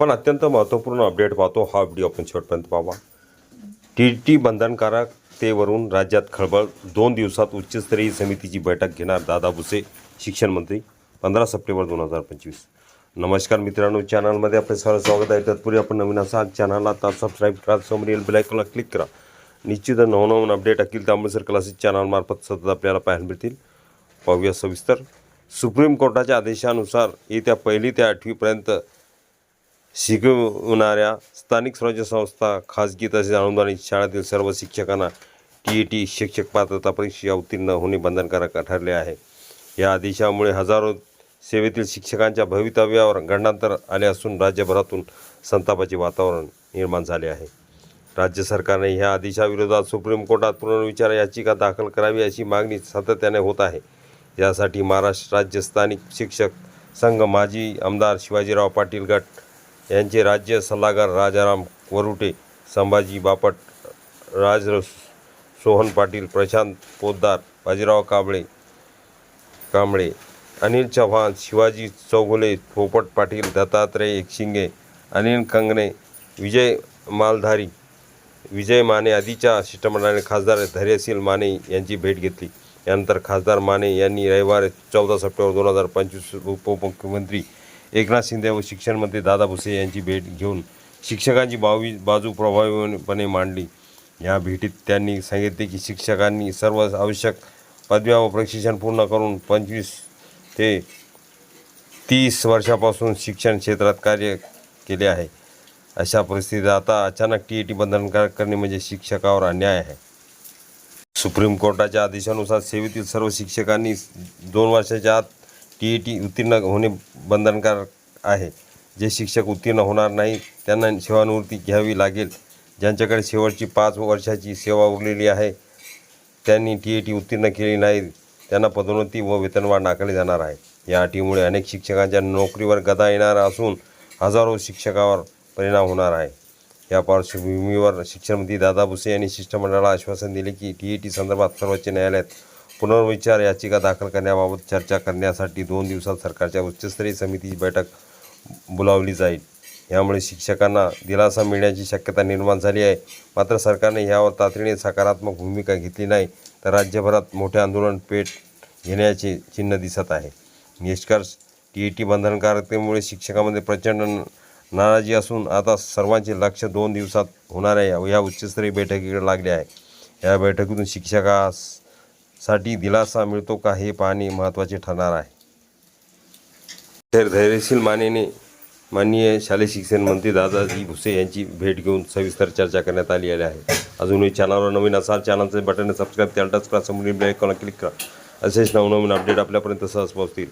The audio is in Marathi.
पण अत्यंत महत्त्वपूर्ण अपडेट पाहतो हा व्हिडिओ आपण शेवटपर्यंत पाहावा टी टी बंधनकारक तेवरून राज्यात खळबळ. दोन दिवसात उच्चस्तरीय समितीची बैठक घेणार दादा भुसे शिक्षण मंत्री पंधरा सप्टेंबर दोन हजार पंचवीस. नमस्कार मित्रांनो चॅनलमध्ये आपले सर्व स्वागत आहे. तत्पूर्वी आपण नवीन असा चॅनलला आता सबस्क्राईब करा समोर येईल बेलायकॉनला क्लिक करा. निश्चित नवनवीन अपडेट अखिल तांबेसर क्लासेस चॅनलमार्फत सतत आपल्याला पाहायला मिळतील. पाहूया सविस्तर. सुप्रीम कोर्टाच्या आदेशानुसार येत्या पहिली ते आठवीपर्यंत शिकवणाऱ्या स्थानिक स्वराज्य संस्था खाजगी तसेच अनुदानित शाळेतील सर्व शिक्षकांना टी ई टी शिक्षक पात्रता परीक्षा उत्तीर्ण होणे बंधनकारक ठरले आहे. या आदेशामुळे हजारो सेवेतील शिक्षकांच्या भवितव्यावर गंडांतर आले असून राज्यभरातून संतापाचे वातावरण निर्माण झाले आहे. राज्य सरकारने ह्या आदेशाविरोधात सुप्रीम कोर्टात पुनर्विचार याचिका दाखल करावी अशी मागणी सातत्याने होत आहे. यासाठी महाराष्ट्र राज्य स्थानिक शिक्षक संघ माजी आमदार शिवाजीराव पाटील गट यांचे राज्य सल्लागार राजाराम वरुटे संभाजी बापट राज सोहन पाटील प्रशांत पोद्दार बाजीराव कांबळे कांबळे अनिल चव्हाण शिवाजी चौगुले पोपट पाटील दत्तात्रय एकशिंगे अनिल कंगणे विजय मालधारी विजय माने आदीच्या शिष्टमंडळाने खासदार धैर्यशील माने यांची भेट घेतली. यानंतर खासदार माने यांनी रविवारी चौदा सप्टेंबर दोन हजार पंचवीस उपमुख्यमंत्री एकनाथ शिंदे व शिक्षणमंत्री दादा भुसे यांची भेट घेऊन शिक्षकांची बावी बाजू प्रभावीपणे मांडली. या भेटीत त्यांनी सांगितले की शिक्षकांनी सर्व आवश्यक पदव्या व प्रशिक्षण पूर्ण करून पंचवीस ते तीस वर्षापासून शिक्षण क्षेत्रात कार्य केले आहे. अशा परिस्थितीत आता अचानक टी ई टी बंधनकारक करणे म्हणजे शिक्षकावर अन्याय आहे. सुप्रीम कोर्टाच्या आदेशानुसार सेवेतील सर्व शिक्षकांनी दोन वर्षाच्या आत टी ई टी उत्तीर्ण होणे बंधनकारक आहे. जे शिक्षक उत्तीर्ण होणार नाही त्यांना सेवानिवृत्ती घ्यावी लागेल. ज्यांच्याकडे शेवटची पाच वर्षाची सेवा उरलेली आहे त्यांनी टी ई टी उत्तीर्ण केली नाही त्यांना पदोन्नती व वेतनवाढ नाकारली जाणार आहे. या अटीमुळे अनेक शिक्षकांच्या नोकरीवर गदा येणार असून हजारो शिक्षकावर परिणाम होणार आहे. या पार्श्वभूमीवर शिक्षणमंत्री दादा भुसे यांनी शिष्टमंडळाला आश्वासन दिले की टी ई टी संदर्भात सर्वोच्च न्यायालयात पुनर्विचार याचिका दाखल करण्याबाबत चर्चा करण्यासाठी दोन दिवसात सरकारच्या उच्चस्तरीय समितीची बैठक बोलावली जाईल. यामुळे शिक्षकांना दिलासा मिळण्याची शक्यता निर्माण झाली आहे. मात्र सरकारने यावर तातडीने सकारात्मक भूमिका घेतली नाही तर राज्यभरात मोठे आंदोलन पेट घेण्याचे चिन्ह दिसत आहे. निष्कर्ष टी ई टी बंधनकारकतेमुळे शिक्षकांमध्ये प्रचंड नाराजी असून आता सर्वांचे लक्ष दोन दिवसात होणाऱ्या या- या उच्चस्तरीय बैठकीकडे लागले आहे. या बैठकीतून शिक्षकास साठी दिलासा मिळतो का हे पाहणे महत्त्वाचे ठरणार आहे. तर धैर्यशील मानेने माननीय शालेय शिक्षण मंत्री दादाजी भुसे यांची भेट घेऊन सविस्तर चर्चा करण्यात आली आहे. अजूनही चॅनलवर नवीन असाल चॅनलचे बटन सबस्क्राईब त्याला टच करा समोर बेल आयकॉनला क्लिक करा. असेच नवनवीन अपडेट आपल्यापर्यंत सहज पोहोचतील.